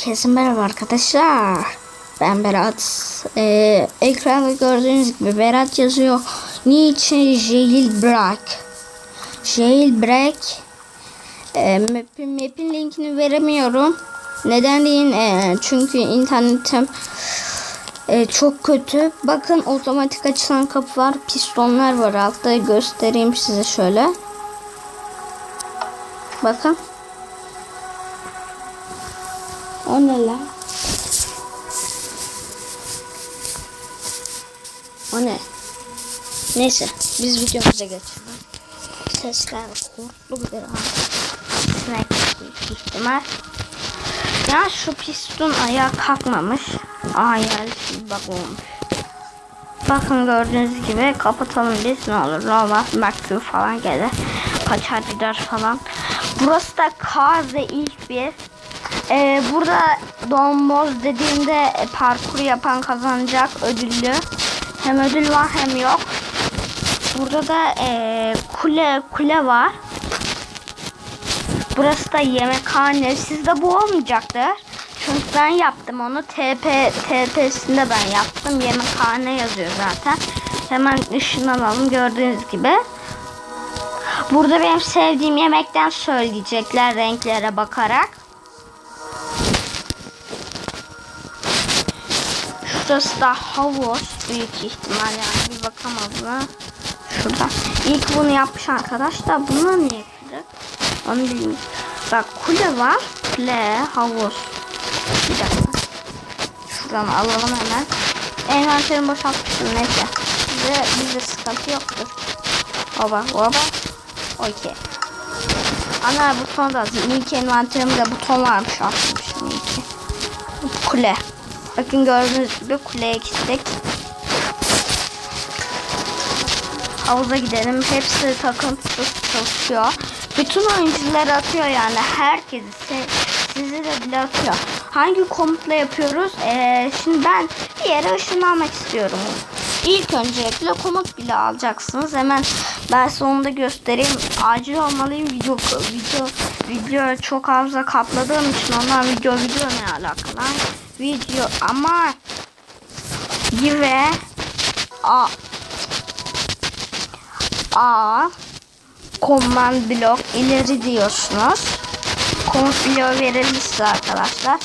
Herkese merhaba arkadaşlar. Ben Berat. Ee, ekranda gördüğünüz gibi Berat yazıyor. Niçin jailbreak? Jailbreak. Ee, map'in, map'in linkini veremiyorum. Neden değil? Ee, çünkü internetim e, çok kötü. Bakın otomatik açılan kapı var. Pistonlar var altta. Göstereyim size şöyle. Bakın. O ne lan? O ne? Neyse biz videomuza geçelim. Sesler korklu bir an. Büyük ihtimal. Ya şu piston ayağa kalkmamış. Bir bak olmuş. Bakın gördüğünüz gibi kapatalım biz ne olur ne olmaz Merkür falan gelir. Kaçar gider falan. Burası da Kaze ilk bir ee, burada domboz dediğimde e, parkur yapan kazanacak ödüllü. Hem ödül var hem yok. Burada da e, kule kule var. Burası da yemekhane. Sizde bu olmayacaktır. Çünkü ben yaptım onu. TP TP'sinde ben yaptım. Yemekhane yazıyor zaten. Hemen ışınlanalım gördüğünüz gibi. Burada benim sevdiğim yemekten söyleyecekler renklere bakarak. Şurası da havuz büyük ihtimal yani bir bakamaz mı? Şurada. İlk bunu yapmış arkadaş da buna ne yapacak? Onu bilmiyorum. Bak kule var. Kule havuz. Bir dakika. Şuradan alalım hemen. Envanterimi boşaltmıştım neyse. Bize, bizde sıkıntı yoktur. Oba oba. Okey. Ana buton da ilk envanterimde buton varmış atmışım ilki. Kule. Bakın gördüğünüz gibi kuleye gittik. Havuza gidelim. Hepsi takıntısız çalışıyor. Bütün oyuncular atıyor yani. Herkesi sizi de bile atıyor. Hangi komutla yapıyoruz? Ee, şimdi ben bir yere ışınlanmak istiyorum. İlk öncelikle komut bile alacaksınız. Hemen ben sonunda göstereyim. Acil olmalıyım. Video video video çok fazla kapladığım için ondan video video ne alakalı? Video ama give a a command blok ileri diyorsunuz. Komut bloğu verilmiş size arkadaşlar.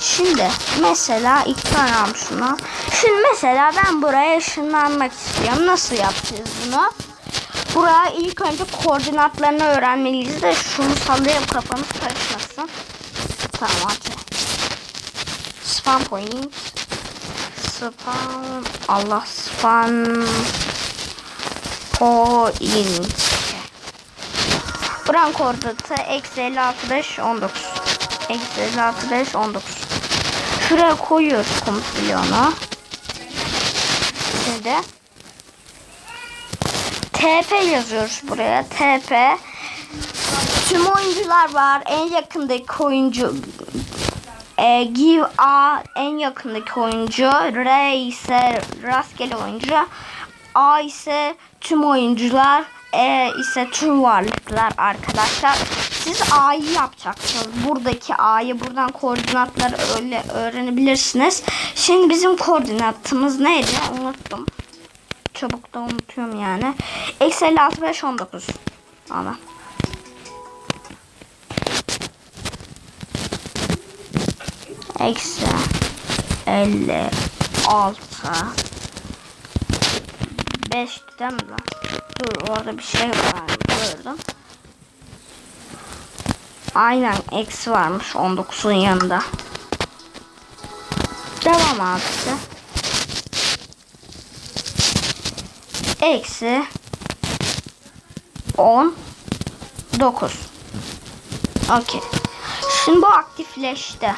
Şimdi mesela iki tane almış şuna. Şimdi mesela ben buraya ışınlanmak istiyorum. Nasıl yapacağız bunu? Buraya ilk önce koordinatlarını öğrenmeliyiz de şunu sallayıp kafamız karışmasın. Tamam hadi. Spam point. Spam. Allah spam. Point. Buranın koordinatı eksi 56 19. Eksi 56 19. Şuraya koyuyoruz komut bloğunu. Şimdi TP yazıyoruz buraya. TP. Tüm oyuncular var. En yakındaki oyuncu e, give A en yakındaki oyuncu. R ise rastgele oyuncu. A ise tüm oyuncular. E ise tüm varlıklar arkadaşlar. Siz A'yı yapacaksınız. Buradaki A'yı buradan koordinatları öyle öğrenebilirsiniz. Şimdi bizim koordinatımız neydi? Unuttum. Çabuk da unutuyorum yani. Eksi 56 5 19. Ama. Eksi 56 5 değil mi lan? Dur orada bir şey var gördüm. Aynen eksi varmış 19'un yanında. Devam abisi. Eksi 10 9 Okey. Şimdi bu aktifleşti.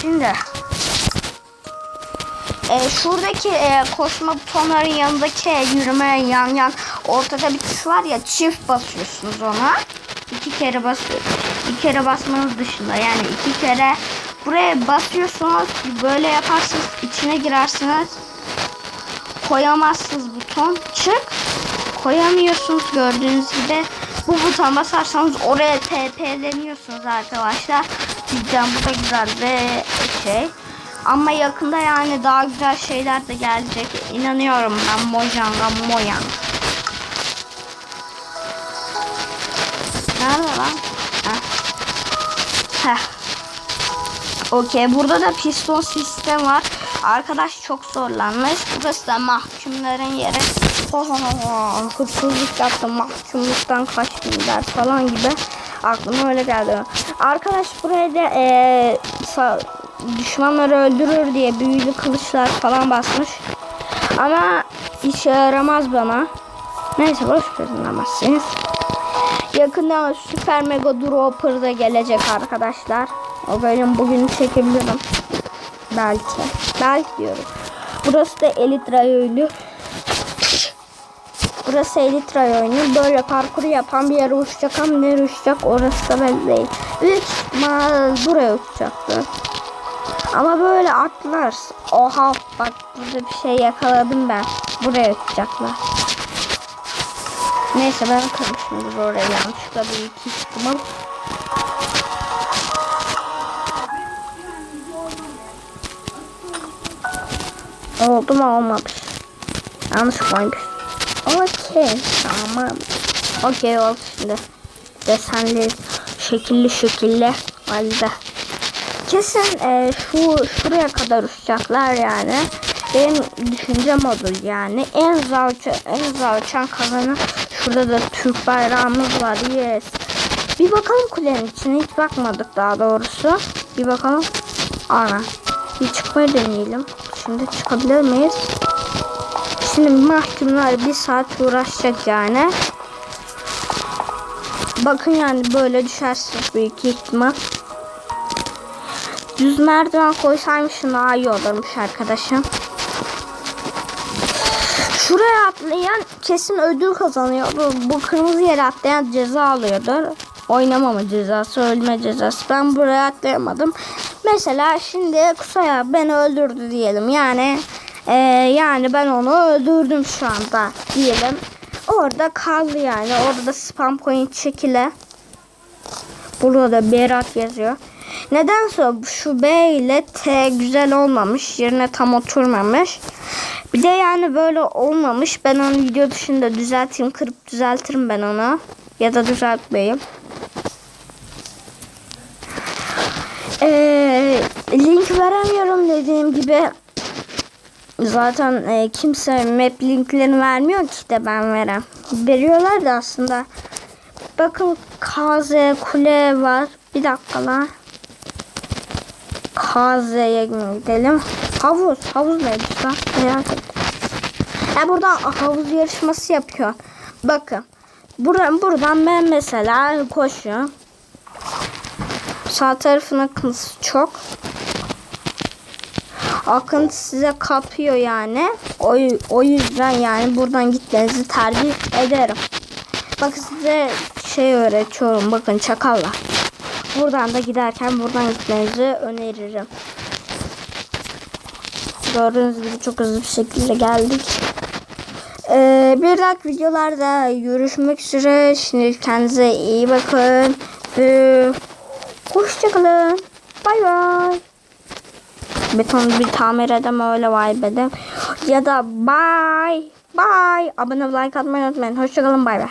Şimdi e, şuradaki e, koşma butonların yanındaki yürüme yan yan ortada bir tuş var ya çift basıyorsunuz ona. Kere basıyor. İki kere basmanız dışında yani iki kere buraya basıyorsunuz böyle yaparsınız içine girersiniz koyamazsınız buton çık koyamıyorsunuz gördüğünüz gibi bu buton basarsanız oraya TP'leniyorsunuz arkadaşlar Cidden bu da güzel bir şey. Ama yakında yani daha güzel şeyler de gelecek. İnanıyorum ben Mojang'a Mojang. Nerede lan? Heh. Heh. Okey burada da piston sistem var. Arkadaş çok zorlanmış. Burası da mahkumların yeri. Ho. Hırsızlık yaptım mahkumluktan kaçtım der falan gibi. Aklıma öyle geldi. Arkadaş buraya da sa- düşmanları öldürür diye büyülü kılıçlar falan basmış. Ama işe yaramaz bana. Neyse boş verin demezsiniz. Yakında Süper Mega Dropper da gelecek arkadaşlar. O bölüm bugün çekebilirim. Belki. Belki diyorum. Burası da Elite Rayonu. Burası Elite Rayonu. Böyle parkur yapan bir yere uçacak ama nereye uçacak orası da belli değil. Büyük ihtimal buraya uçacaktı. Ama böyle atlar. Oha bak burada bir şey yakaladım ben. Buraya uçacaklar. Neyse ben kırmışımdır oraya yanlışlıkla bir iki ihtimal. Oldu mu olmamış. Yanlış koymuş. Okey tamam. Okey oldu şimdi. Desenli şekilli şekilli halde. Kesin e, şu şuraya kadar uçacaklar yani. Benim düşüncem odur yani. En uçan, en uçan kazanır. Şurada da Türk bayrağımız var. Yes. Bir bakalım kulenin içine. Hiç bakmadık daha doğrusu. Bir bakalım. Ana. Bir çıkmayı deneyelim. Şimdi çıkabilir miyiz? Şimdi mahkumlar bir saat uğraşacak yani. Bakın yani böyle düşersiniz büyük ihtimal. Düz merdiven koysaymışım daha iyi olurmuş arkadaşım. Şuraya atlayan kesin ödül kazanıyor. Bu, bu kırmızı yere atlayan ceza alıyordur. Oynamama cezası, ölme cezası. Ben buraya atlayamadım. Mesela şimdi Kusaya beni öldürdü diyelim. Yani e, yani ben onu öldürdüm şu anda diyelim. Orada kaldı yani. Orada spam point çekile. Burada da Berat yazıyor. Nedense şu B ile T güzel olmamış. Yerine tam oturmamış. Bir de yani böyle olmamış. Ben onu video dışında düzelteyim. Kırıp düzeltirim ben onu. Ya da düzeltmeyeyim. Ee, link veremiyorum dediğim gibi. Zaten e, kimse map linklerini vermiyor ki de ben verem. Veriyorlar da aslında. Bakın KZ kule var. Bir dakika lan. KZ'ye gidelim. Havuz. Havuz neydi lan? Merak ettim. Ya buradan havuz yarışması yapıyor. Bakın. Buradan, buradan ben mesela koşuyorum. Sağ tarafın akıntısı çok. Akıntı size kapıyor yani. O, o yüzden yani buradan gitmenizi tercih ederim. Bakın size şey öğretiyorum. Bakın çakallar. Buradan da giderken buradan gitmenizi öneririm. Gördüğünüz gibi çok hızlı bir şekilde geldik. Ee, bir dahaki videolarda görüşmek üzere. Şimdi kendinize iyi bakın. Ee, hoşçakalın. Bay bay. Beton bir tamir edem öyle vay bedem. Ya da bye. Bye. Abone like atmayı unutmayın. Hoşçakalın bay bay.